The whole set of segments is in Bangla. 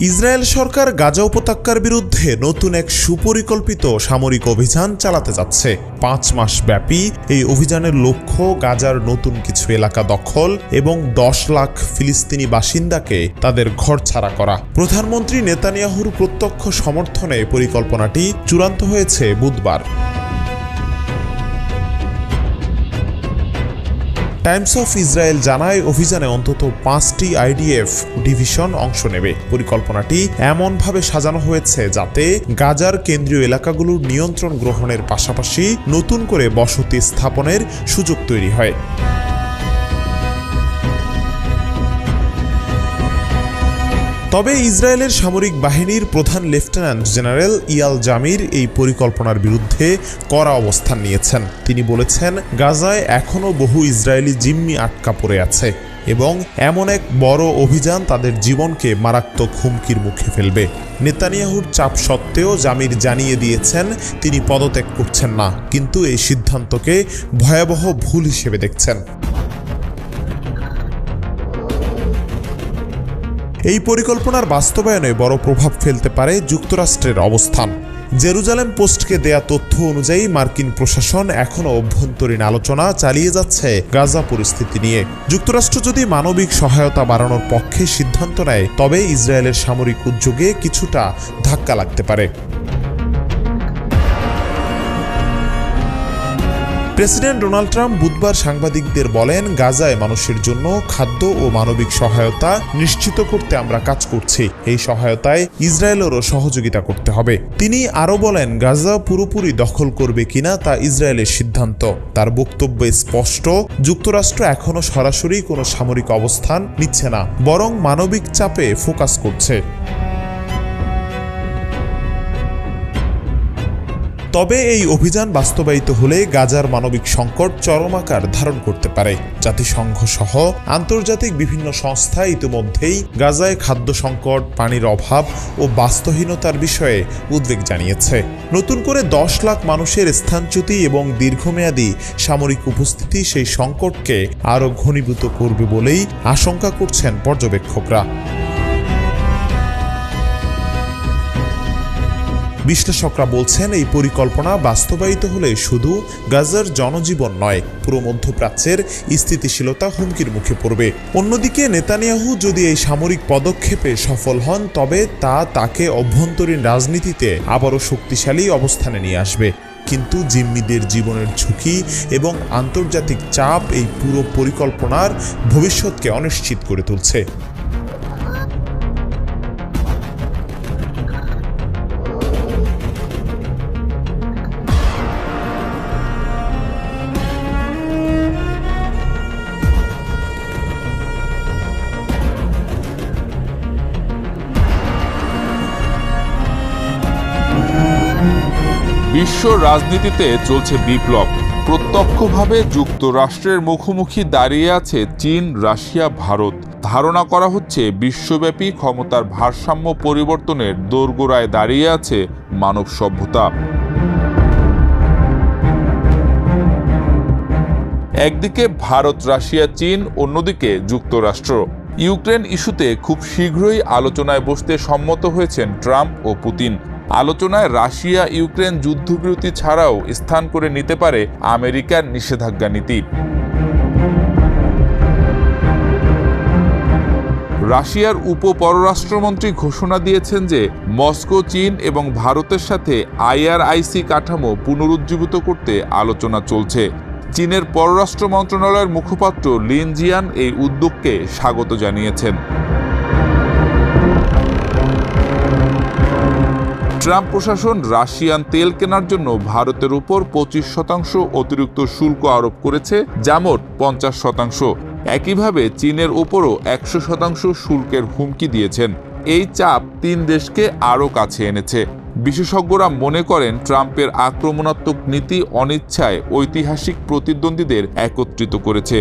ইসরায়েল সরকার গাজা উপত্যকার বিরুদ্ধে নতুন এক সুপরিকল্পিত সামরিক অভিযান চালাতে যাচ্ছে। পাঁচ মাস ব্যাপী এই অভিযানের লক্ষ্য গাজার নতুন কিছু এলাকা দখল এবং দশ লাখ ফিলিস্তিনি বাসিন্দাকে তাদের ঘর ছাড়া করা। প্রধানমন্ত্রী নেতানিয়াহুর প্রত্যক্ষ সমর্থনে পরিকল্পনাটি চূড়ান্ত হয়েছে বুধবার। টাইমস অফ ইসরায়েল জানায় অভিযানে অন্তত পাঁচটি আইডিএফ ডিভিশন অংশ নেবে। পরিকল্পনাটি এমনভাবে সাজানো হয়েছে যাতে গাজার কেন্দ্রীয় এলাকাগুলোর নিয়ন্ত্রণ গ্রহণের পাশাপাশি নতুন করে বসতি স্থাপনের সুযোগ তৈরি হয়। তবে ইসরায়েলের সামরিক বাহিনীর প্রধান লেফটেন্যান্ট জেনারেল ইয়াল জামির এই পরিকল্পনার বিরুদ্ধে কড়া অবস্থান নিয়েছেন। তিনি বলেছেন, গাজায় এখনও বহু ইসরায়েলি জিম্মি আটকা পড়ে আছে এবং এমন এক বড় অভিযান তাদের জীবনকে মারাত্মক হুমকির মুখে ফেলবে। নেতানিয়াহুর চাপ সত্ত্বেও জামির জানিয়ে দিয়েছেন, তিনি পদত্যাগ করছেন না, কিন্তু এই সিদ্ধান্তকে ভয়াবহ ভুল হিসেবে দেখছেন। এই পরিকল্পনার বাস্তবায়নে বড় প্রভাব ফেলতে পারে যুক্তরাষ্ট্রের অবস্থান। জেরুজালেম পোস্টকে দেয়া তথ্য অনুযায়ী মার্কিন প্রশাসন এখনও অভ্যন্তরীণ আলোচনা চালিয়ে যাচ্ছে গাজা পরিস্থিতি নিয়ে। যুক্তরাষ্ট্র যদি মানবিক সহায়তা বাড়ানোর পক্ষে সিদ্ধান্ত নেয়, তবে ইসরায়েলের সামরিক উদ্যোগে কিছুটা ধাক্কা লাগতে পারে। প্রেসিডেন্ট ডোনাল্ড ট্রাম্প বুধবার সাংবাদিকদের বলেন, গাজায় মানুষের জন্য খাদ্য ও মানবিক সহায়তা নিশ্চিত করতে আমরা কাজ করছি। এই সহায়তায় ইসরায়েলেরও সহযোগিতা করতে হবে। তিনি আরও বলেন, গাজা পুরোপুরি দখল করবে কিনা তা ইসরায়েলের সিদ্ধান্ত। তার বক্তব্য স্পষ্ট, যুক্তরাষ্ট্র এখনও সরাসরি কোনো সামরিক অবস্থান নিচ্ছে না, বরং মানবিক চাপে ফোকাস করছে। তবে এই অভিযান বাস্তবায়িত হলে গাজার মানবিক সংকট চরম আকার ধারণ করতে পারে। জাতিসংঘ সহ আন্তর্জাতিক বিভিন্ন সংস্থা ইতিমধ্যেই গাজায় খাদ্য সংকট, পানির অভাব ও বাস্তহীনতার বিষয়ে উদ্বেগ জানিয়েছে। নতুন করে দশ লাখ মানুষের স্থানচ্যুতি এবং দীর্ঘমেয়াদী সামরিক উপস্থিতি সেই সংকটকে আরও ঘনীভূত করবে বলেই আশঙ্কা করছেন পর্যবেক্ষকরা। বিশ্লেষকরা বলছেন, এই পরিকল্পনা বাস্তবায়িত হলে শুধু গাজার জনজীবন নয়, পুরো মধ্যপ্রাচ্যের স্থিতিশীলতা হুমকির মুখে পড়বে। অন্যদিকে নেতানিয়াহু যদি এই সামরিক পদক্ষেপে সফল হন, তবে তা তাকে অভ্যন্তরীণ রাজনীতিতে আবারও শক্তিশালী অবস্থানে নিয়ে আসবে। কিন্তু জিম্মিদের জীবনের ঝুঁকি এবং আন্তর্জাতিক চাপ এই পুরো পরিকল্পনার ভবিষ্যৎকে অনিশ্চিত করে তুলছে। বিশ্ব রাজনীতিতে চলছে বিপ্লব। প্রত্যক্ষভাবে যুক্তরাষ্ট্রের মুখোমুখি দাঁড়িয়ে আছে চীন, রাশিয়া, ভারত। ধারণা করা হচ্ছে বিশ্বব্যাপী ক্ষমতার ভারসাম্য পরিবর্তনের দোরগোড়ায় দাঁড়িয়ে আছে মানব সভ্যতা। একদিকে ভারত, রাশিয়া, চীন, অন্যদিকে যুক্তরাষ্ট্র। ইউক্রেন ইস্যুতে খুব শীঘ্রই আলোচনায় বসতে সম্মত হয়েছেন ট্রাম্প ও পুতিন। আলোচনায় রাশিয়া ইউক্রেন যুদ্ধবিরতি ছাড়াও স্থান করে নিতে পারে আমেরিকার নিষেধাজ্ঞা নীতি। রাশিয়ার উপ পররাষ্ট্রমন্ত্রী ঘোষণা দিয়েছেন যে মস্কো, চীন এবং ভারতের সাথে আইআরআইসি কাঠামো পুনরুজ্জীবিত করতে আলোচনা চলছে। চীনের পররাষ্ট্র মন্ত্রণালয়ের মুখপাত্র লিনজিয়ান এই উদ্যোগকে স্বাগত জানিয়েছেন। ট্রাম্প প্রশাসন রাশিয়ান তেল কেনার জন্য ভারতের উপর পঁচিশ শতাংশ অতিরিক্ত শুল্ক আরোপ করেছে যা মোট পঞ্চাশ শতাংশ। একইভাবে চীনের উপরও একশো শতাংশ শুল্কের হুমকি দিয়েছেন। এই চাপ তিন দেশকে আরও কাছে এনেছে। বিশেষজ্ঞরা মনে করেন ট্রাম্পের আক্রমণাত্মক নীতি অনিচ্ছায় ঐতিহাসিক প্রতিদ্বন্দ্বীদের একত্রিত করেছে।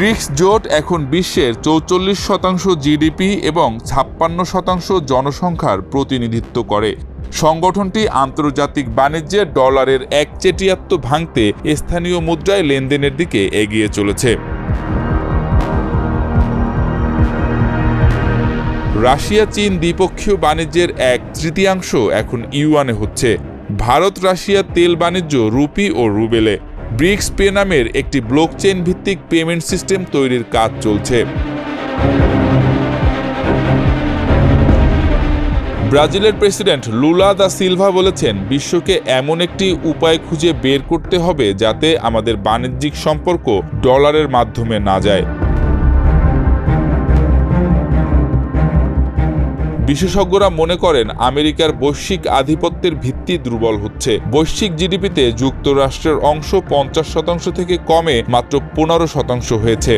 ব্রিক্স জোট এখন বিশ্বের চৌচল্লিশ শতাংশ জিডিপি এবং ছাপ্পান্ন শতাংশ জনসংখ্যার প্রতিনিধিত্ব করে। সংগঠনটি আন্তর্জাতিক বাণিজ্যে ডলারের এক চেটিয়াত্ম ভাঙতে স্থানীয় মুদ্রায় লেনদেনের দিকে এগিয়ে চলেছে। রাশিয়া, চীন দ্বিপক্ষীয় বাণিজ্যের এক তৃতীয়াংশ এখন ইউয়ানে হচ্ছে। ভারত, রাশিয়া তেল বাণিজ্য রুপি ও রুবেলে। ব্রিক্স পে নামের একটি ব্লকচেন ভিত্তিক পেমেন্ট সিস্টেম তৈরির কাজ চলছে। ব্রাজিলের প্রেসিডেন্ট লুলা দা সিলভা বলেছেন, বিশ্বকে এমন একটি উপায় খুঁজে বের করতে হবে যাতে আমাদের বাণিজ্যিক সম্পর্ক ডলারের মাধ্যমে না যায়। বিশেষজ্ঞরা মনে করেন আমেরিকার বৈশ্বিক আধিপত্যের ভিত্তি দুর্বল হচ্ছে। বৈশ্বিক জিডিপিতে যুক্তরাষ্ট্রের অংশ পঞ্চাশ শতাংশ থেকে কমে মাত্র পনেরো শতাংশ হয়েছে।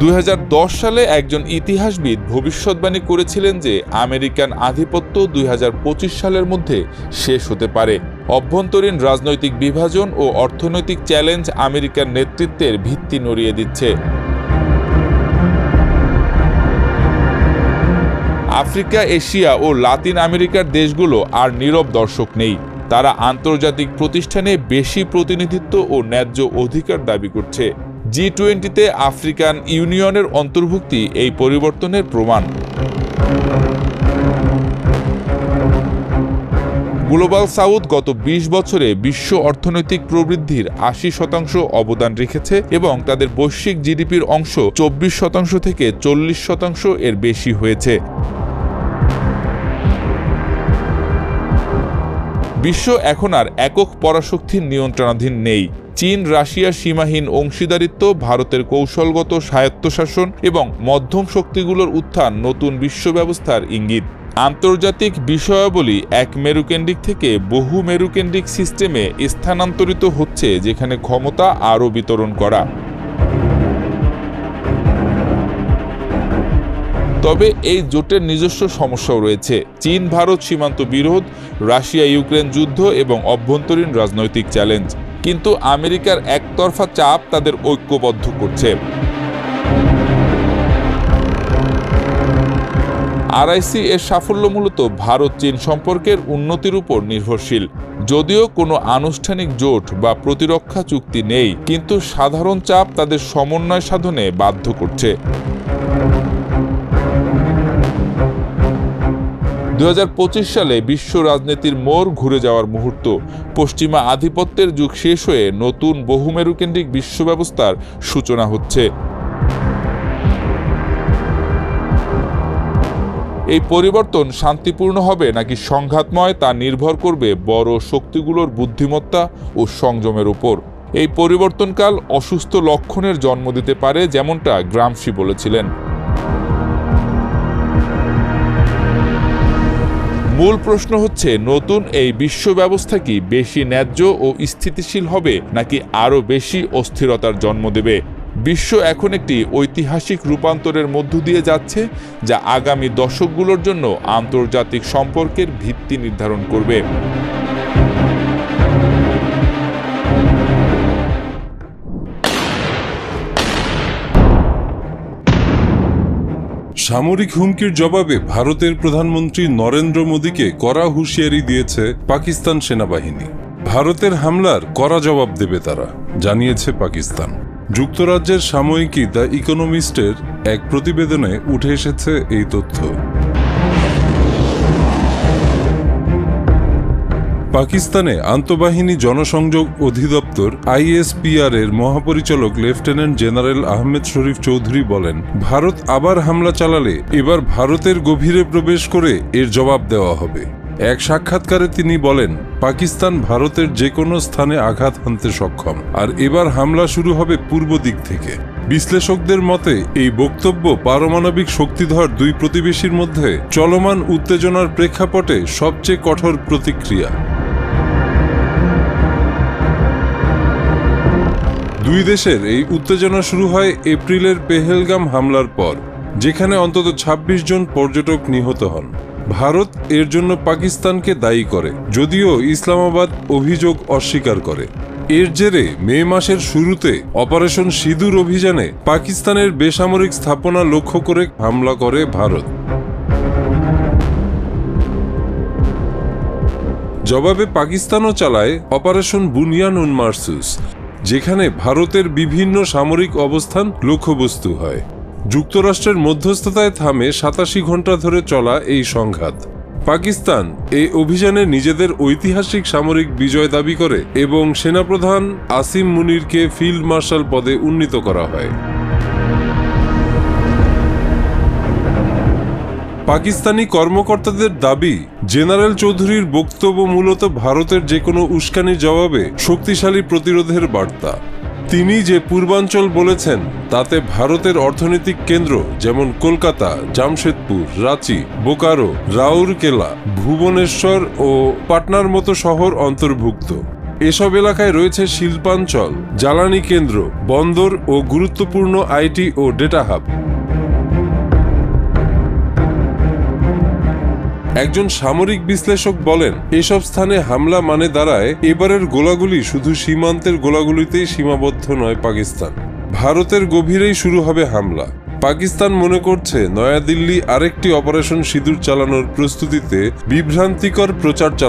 দুই হাজার দশ সালে একজন ইতিহাসবিদ ভবিষ্যৎবাণী করেছিলেন যে আমেরিকান আধিপত্য দুই হাজার পঁচিশ সালের মধ্যে শেষ হতে পারে। অভ্যন্তরীণ রাজনৈতিক বিভাজন ও অর্থনৈতিক চ্যালেঞ্জ আমেরিকার নেতৃত্বের ভিত্তি নড়িয়ে দিচ্ছে। আফ্রিকা, এশিয়া ও লাতিন আমেরিকার দেশগুলো আর নীরব দর্শক নেই। তারা আন্তর্জাতিক প্রতিষ্ঠানে বেশি প্রতিনিধিত্ব ও ন্যায্য অধিকার দাবি করছে। জি টোয়েন্টিতে আফ্রিকান ইউনিয়নের অন্তর্ভুক্তি এই পরিবর্তনের প্রমাণ। গ্লোবাল সাউথ গত ২০ বছরে বিশ্ব অর্থনৈতিক প্রবৃদ্ধির আশি শতাংশ অবদান রেখেছে এবং তাদের বৈশ্বিক জিডিপির অংশ চব্বিশ শতাংশ থেকে চল্লিশ শতাংশ এর বেশি হয়েছে। বিশ্ব এখন আর একক পরাশক্তির নিয়ন্ত্রণাধীন নেই। চীন রাশিয়ার সীমাহীন অংশীদারিত্ব, ভারতের কৌশলগত স্বায়ত্তশাসন এবং মধ্যম শক্তিগুলোর উত্থান নতুন বিশ্ব ব্যবস্থার ইঙ্গিত। আন্তর্জাতিক বিষয়াবলী এক মেরুকেন্দ্রিক থেকে বহু মেরুকেন্দ্রিক সিস্টেমে স্থানান্তরিত হচ্ছে, যেখানে ক্ষমতা আরও বিতরণ করা। তবে এই জোটের নিজস্ব সমস্যাও রয়েছে। চীন, ভারত সীমান্ত বিরোধ, রাশিয়া, ইউক্রেন যুদ্ধ এবং অভ্যন্তরীণ রাজনৈতিক চ্যালেঞ্জ। কিন্তু আমেরিকার একতরফা চাপ তাদের ঐক্যবদ্ধ করছে। আরআইসি এর সাফল্য মূলত ভারত চীন সম্পর্কের উন্নতির উপর নির্ভরশীল। যদিও কোনো আনুষ্ঠানিক জোট বা প্রতিরক্ষা চুক্তি নেই, কিন্তু সাধারণ চাপ তাদের সমন্বয় সাধনে বাধ্য করছে। দু হাজার পঁচিশ সালে বিশ্ব রাজনীতির মোড় ঘুরে যাওয়ার মুহূর্ত। পশ্চিমা আধিপত্যের যুগ শেষ হয়ে নতুন বহুমেরুকেন্দ্রিক বিশ্ব ব্যবস্থার সূচনা হচ্ছে। এই পরিবর্তন শান্তিপূর্ণ হবে নাকি সংঘাতময় তা নির্ভর করবে বড় শক্তিগুলোর বুদ্ধিমত্তা ও সংযমের উপর। এই পরিবর্তনকাল অসুস্থ লক্ষণের জন্ম দিতে পারে যেমনটা গ্রামসি বলেছিলেন। মূল প্রশ্ন হচ্ছে, নতুন এই বিশ্ব ব্যবস্থা কি বেশি ন্যায্য ও স্থিতিশীল হবে নাকি আরও বেশি অস্থিরতার জন্ম দেবে? বিশ্ব এখন একটি ঐতিহাসিক রূপান্তরের মধ্য দিয়ে যাচ্ছে, যা আগামী দশকগুলোর জন্য আন্তর্জাতিক সম্পর্কের ভিত্তি নির্ধারণ করবে। সামরিক হুমকির জবাবে ভারতের প্রধানমন্ত্রী নরেন্দ্র মোদীকে কড়া হুঁশিয়ারি দিয়েছে পাকিস্তান সেনাবাহিনী। ভারতের হামলার কড়া জবাব দেবে তারা, জানিয়েছে পাকিস্তান। যুক্তরাজ্যের সাময়িকী দ্য ইকোনমিস্টের এক প্রতিবেদনে উঠে এসেছে এই তথ্য। পাকিস্তানে আন্তঃবাহিনী জনসংযোগ অধিদপ্তর আইএসপিআর এর মহাপরিচালক লেফটেন্যান্ট জেনারেল আহমেদ শরীফ চৌধুরী বলেন, ভারত আবার হামলা চালালে এবার ভারতের গভীরে প্রবেশ করে এর জবাব দেওয়া হবে। এক সাক্ষাৎকারে তিনি বলেন, পাকিস্তান ভারতের যে কোনো স্থানে আঘাত হানতে সক্ষম, আর এবার হামলা শুরু হবে পূর্ব দিক থেকে। বিশ্লেষকদের মতে, এই বক্তব্য পারমাণবিক শক্তিধর দুই প্রতিবেশীর মধ্যে চলমান উত্তেজনার প্রেক্ষাপটে সবচেয়ে কঠোর প্রতিক্রিয়া। দুই দেশের এই উত্তেজনা শুরু হয় এপ্রিলের পেহেলগাম হামলার পর, যেখানে অন্তত ২৬ জন পর্যটক নিহত হন। ভারত এর জন্য পাকিস্তানকে দায়ী করে, যদিও ইসলামাবাদ অভিযোগ অস্বীকার করে। এর জেরে মে মাসের শুরুতে অপারেশন সিঁদুর অভিযানে পাকিস্তানের বেসামরিক স্থাপনা লক্ষ্য করে হামলা করে ভারত। জবাবে পাকিস্তানও চালায় অপারেশন বুনিয়ান উন মার্সুস। যেখানে ভারতের বিভিন্ন সামরিক অবস্থান লক্ষ্যবস্তু হয়। যুক্তরাষ্ট্রের মধ্যস্থতায় থামে সাতাশি ঘণ্টা ধরে চলা এই সংঘাত। পাকিস্তান এই অভিযানে নিজেদের ঐতিহাসিক সামরিক বিজয় দাবি করে এবং সেনাপ্রধান আসিম মুনিরকে ফিল্ড মার্শাল পদে উন্নীত করা হয়। পাকিস্তানি কর্মকর্তাদের দাবি, জেনারেল চৌধুরীর বক্তব্য মূলত ভারতের যে কোনো উস্কানির জবাবে শক্তিশালী প্রতিরোধের বার্তা। তিনি যে পূর্বাঞ্চল বলেছেন, তাতে ভারতের অর্থনৈতিক কেন্দ্র যেমন কলকাতা, জামশেদপুর, রাঁচি, বোকারো, রাউরকেলা, ভুবনেশ্বর ও পাটনার মতো শহর অন্তর্ভুক্ত। এসব এলাকায় রয়েছে শিল্পাঞ্চল, জ্বালানি কেন্দ্র, বন্দর ও গুরুত্বপূর্ণ আইটি ও ডেটা হাব। একজন সামরিক বিশ্লেষক বলেন, এসব স্থানে হামলা মানে দাঁড়ায়, এবারের গোলাগুলি শুধু সীমান্তের গোলাগুলিতেই সীমাবদ্ধ নয় পাকিস্তান। ভারতের গভীরেই শুরু হবে হামলা। পাকিস্তান মনে করছে, নয়াদিল্লি আরেকটি অপারেশন সিঁদুর চালানোর প্রস্তুতিতে বিভ্রান্তিকর প্রচার চালাচ্ছে